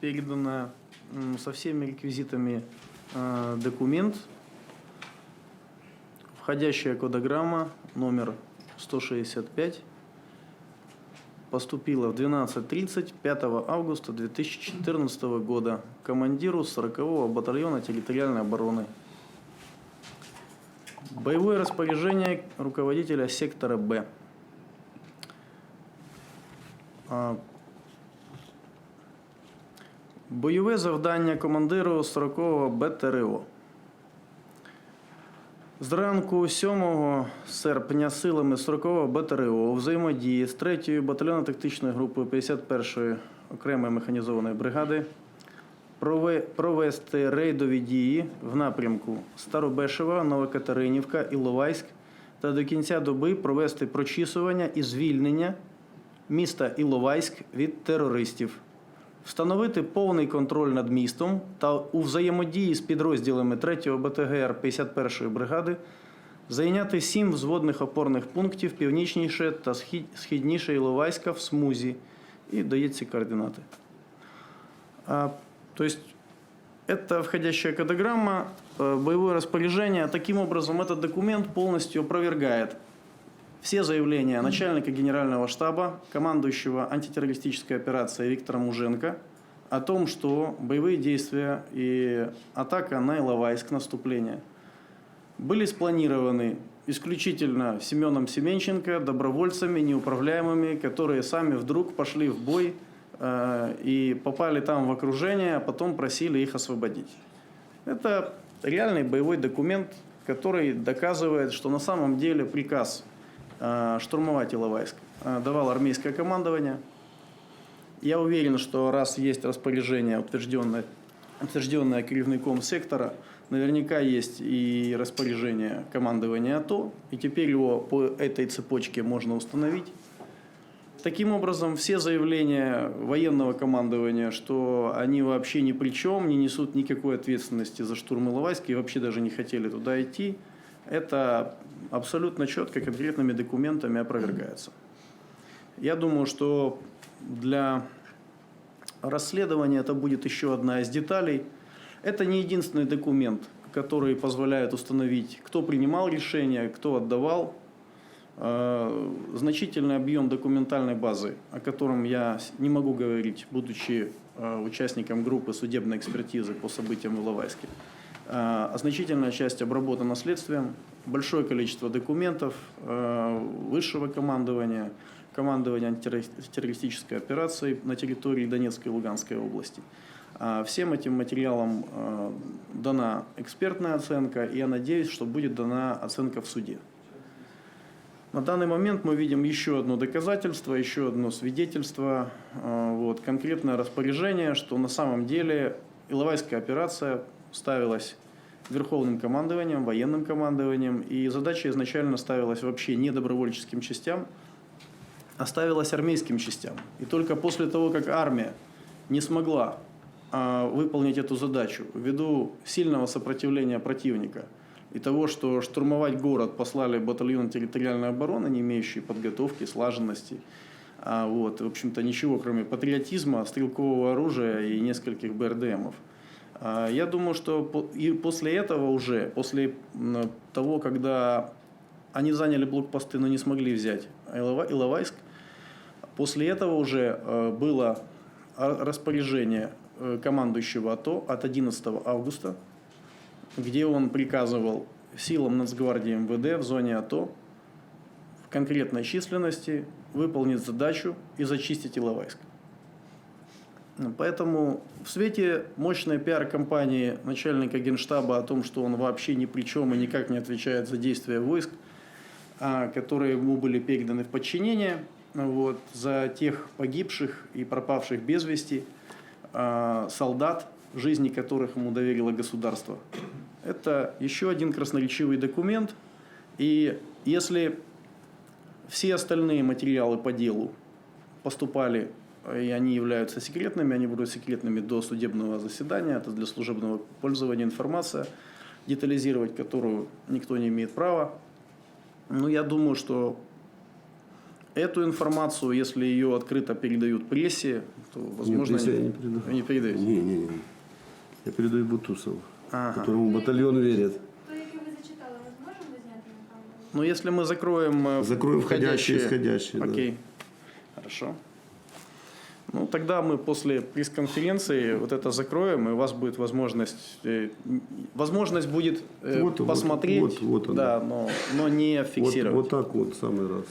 передано со всеми реквизитами э, документ, входящая кодограмма номер 165 поступила в 12.30 5 августа 2014 года командиру 40-го батальона территориальной обороны. Боевое распоряжение руководителя сектора Б. Бойове завдання командиру 40-го БТРО. Зранку 7 серпня силами 40-го БТРО у взаємодії з 3-ю батальйонно-тактичною групою 51-ї окремої механізованої бригади провести рейдові дії в напрямку Старобешева, Новокатеринівка, Іловайськ та до кінця доби провести прочісування і звільнення міста Іловайськ від терористів, встановити повний контроль над містом та у взаємодії з підрозділами 3-го БТГР 51-ї бригади зайняти сім взводних опорних пунктів північніше та схід- східніше Іловайська в смузі і дається координати. А, то есть это входящая кодограмма, э, боевое распоряжение. Таким образом, этот документ полностью опровергает все заявления начальника генерального штаба, командующего антитеррористической операцией Виктора Муженко о том, что боевые действия и атака на Иловайск, наступление, были спланированы исключительно Семеном Семенченко, добровольцами неуправляемыми, которые сами вдруг пошли в бой э, и попали там в окружение, а потом просили их освободить. Это реальный боевой документ, который доказывает, что на самом деле приказ штурмовать Иловайск э, давал армейское командование. Я уверен, что раз есть распоряжение, утвержденное, утвержденное керівником сектора, наверняка есть и распоряжение командования АТО, и теперь его по этой цепочке можно установить. Таким образом, все заявления военного командования, что они вообще ни при чем, не несут никакой ответственности за штурм Иловайска и вообще даже не хотели туда идти, это абсолютно четко конкретными документами опровергается. Я думаю, что для расследования это будет еще одна из деталей. Это не единственный документ, который позволяет установить, кто принимал решение, кто отдавал. Э, Значительный объем документальной базы, о котором я не могу говорить, будучи э, участником группы судебной экспертизы по событиям в Иловайске. Э, Значительная часть обработана следствием, большое количество документов э, высшего командования, командования антитеррористической операции на территории Донецкой и Луганской области. А Всем этим материалам э, дана экспертная оценка, и я надеюсь, что будет дана оценка в суде. На данный момент мы видим еще одно доказательство, еще одно свидетельство, э, вот, конкретное распоряжение, что на самом деле Иловайская операция ставилась верховным командованием, военным командованием, и задача изначально ставилась вообще не добровольческим частям, а ставилась армейским частям. И только после того, как армия не смогла а, выполнить эту задачу ввиду сильного сопротивления противника и того, что штурмовать город послали батальон территориальной обороны, не имеющий подготовки, слаженности, а, вот, в общем-то, ничего, кроме патриотизма, стрелкового оружия и нескольких БРДМов. А, Я думаю, что и после этого уже, после того, когда они заняли блокпосты, но не смогли взять Илова- Иловайск, После этого уже э, было распоряжение э, командующего АТО от 11 августа, где он приказывал силам Нацгвардии МВД в зоне АТО в конкретной численности выполнить задачу и зачистить Иловайск. Поэтому в свете мощной пиар-компании начальника генштаба о том, что он вообще ни при чем и никак не отвечает за действия войск, а, которые ему были переданы в подчинение, вот, за тех погибших и пропавших без вести а, солдат, жизни которых ему доверило государство. Это еще один красноречивый документ. И если все остальные материалы по делу поступали, и они являются секретными, они будут секретными до судебного заседания, это для служебного пользования информация, детализировать которую никто не имеет права. Ну, я думаю, что Эту информацию, если ее открыто передают прессе, то, возможно, прессе я не передаю. Вы не передаете. Не, не, не. Я передаю Бутусову, Ага. которому батальон верит. Но если мы закроем... э, Закроем входящие и исходящие, да. Окей. Хорошо. Ну, тогда мы после пресс-конференции вот это закроем, и у вас будет возможность... э, Возможность будет э, Вот, вот, посмотреть, вот, вот она. да, но, но не Вот, фиксировать. вот так вот, самый раз.